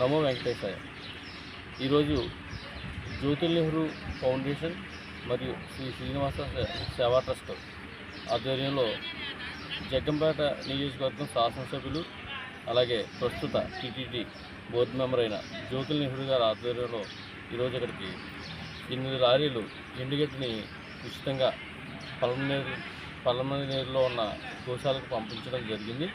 నమో వెంకటేశాయ. ఈరోజు జ్యోతి నెహ్రూ ఫౌండేషన్ మరియు శ్రీ శ్రీనివాస సేవా ట్రస్ట్ ఆధ్వర్యంలో జగ్గంపేట నియోజకవర్గం శాసనసభ్యులు అలాగే ప్రస్తుత టీటీడీ బోర్డు మెంబర్ అయిన జ్యోతి నెహ్రూ గారి ఆధ్వర్యంలో ఈరోజు ఇక్కడికి ఎనిమిది లారీలు ఎండుగడ్డిని ఉచితంగా పలమనేరు పలమనేరులో ఉన్న గోశాలకు పంపించడం జరిగింది.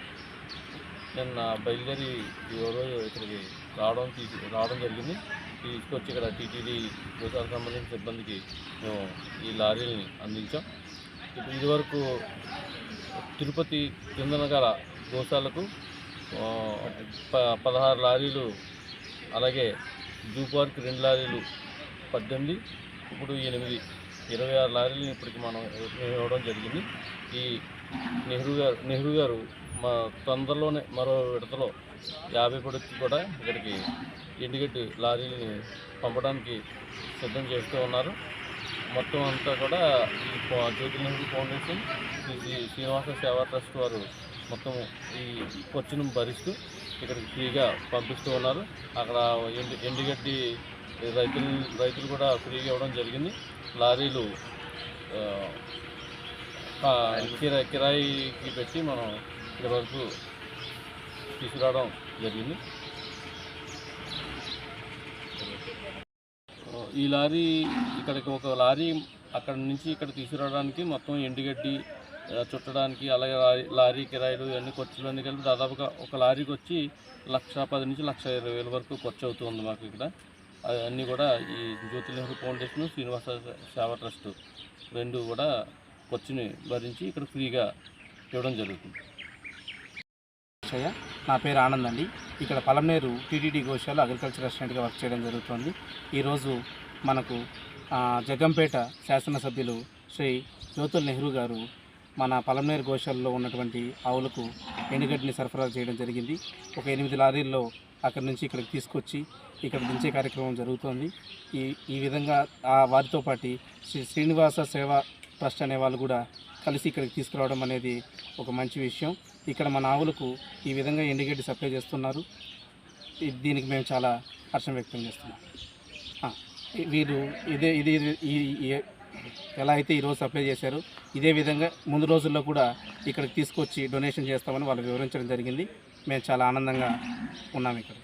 నిన్న బయలుదేరి ఈరోజు ఇక్కడికి రావడం రావడం జరిగింది. తీసుకొచ్చి ఇక్కడ టీటీడీ గోశాలకు సంబంధించిన సిబ్బందికి మేము ఈ లారీలని అందించాం. ఇప్పుడు ఇదివరకు తిరుపతి కిందన గల గోశాలకు ప పదహారు లారీలు అలాగే జూ పార్క్ రెండు లారీలు పద్దెనిమిది ఇప్పుడు ఎనిమిది. ఇరవై ఆరు లారీలను ఇప్పటికి మనం ఇవ్వడం జరిగింది. ఈ నెహ్రూ గారు నెహ్రూ గారు మా తొందరలోనే మరో విడతలో యాభై పొడికి కూడా ఇక్కడికి ఎండుగడ్డి లారీని పంపడానికి సిద్ధం చేస్తూ ఉన్నారు. మొత్తం అంతా కూడా ఈ జ్యోతి నెహ్రూ ఫౌండేషన్ శ్రీ శ్రీనివాస సేవా ట్రస్ట్ వారు మొత్తం ఈ ఖర్చును భరిస్తూ ఇక్కడికి ఫ్రీగా పంపిస్తూ ఉన్నారు. అక్కడ ఎండు ఎండుగడ్డి రైతులు రైతులు కూడా ఫ్రీగా ఇవ్వడం జరిగింది. లారీలు ఆ, కిరా కిరాయికి పెట్టి మనం ఇక్కడి వరకు తీసుకురావడం జరిగింది. ఈ లారీ ఇక్కడికి ఒక లారీ అక్కడ నుంచి ఇక్కడ తీసుకురావడానికి మొత్తం ఎండుగడ్డి చుట్టడానికి అలాగే లారీ లారీ కిరాయిలు ఇవన్నీ ఖర్చులు అన్నీ కలిపి దాదాపుగా ఒక లారీకి వచ్చి లక్ష పది నుంచి లక్ష ఇరవై వేల వరకు ఖర్చు అవుతుంది మాకు ఇక్కడ. అన్నీ కూడా ఈ జ్యోతి నెహ్రూ ఫౌండేషన్ శ్రీనివాస సేవా ట్రస్ట్ రెండు కూడా ఖర్చుని భరించి ఇక్కడ ఫ్రీగా ఇవ్వడం జరుగుతుంది. అక్షయ నా పేరు ఆనంద్ అండి. ఇక్కడ పలమనేరు టీటీడీ గోశాల అగ్రికల్చర్ రెస్టారెంట్గా వర్క్ చేయడం జరుగుతుంది. ఈరోజు మనకు జగంపేట శాసనసభ్యులు శ్రీ జ్యోతుల్ నెహ్రూ గారు మన పలమనేరు గోశాలలో ఉన్నటువంటి ఆవులకు ఎండుగడ్డిని సరఫరా చేయడం జరిగింది. ఒక ఎనిమిది లారీల్లో అక్కడి నుంచి ఇక్కడికి తీసుకొచ్చి ఇక్కడ దించే కార్యక్రమం జరుగుతోంది. ఈ ఈ విధంగా ఆ వారితో పాటు శ్రీ శ్రీనివాస సేవా ట్రస్ట్ అనే వాళ్ళు కూడా కలిసి ఇక్కడికి తీసుకురావడం అనేది ఒక మంచి విషయం. ఇక్కడ మన ఆవులకు ఈ విధంగా ఎండుగడ్డి సప్లై చేస్తున్నారు. దీనికి మేము చాలా హర్షం వ్యక్తం చేస్తున్నాం. వీరు ఇదే ఇది ఈ ఎలా అయితే ఈరోజు సప్లై చేశారో ఇదే విధంగా ముందు రోజుల్లో కూడా ఇక్కడికి తీసుకొచ్చి డొనేషన్ చేస్తామని వాళ్ళు వివరించడం జరిగింది. మేము చాలా ఆనందంగా ఉన్నాం ఇక్కడ.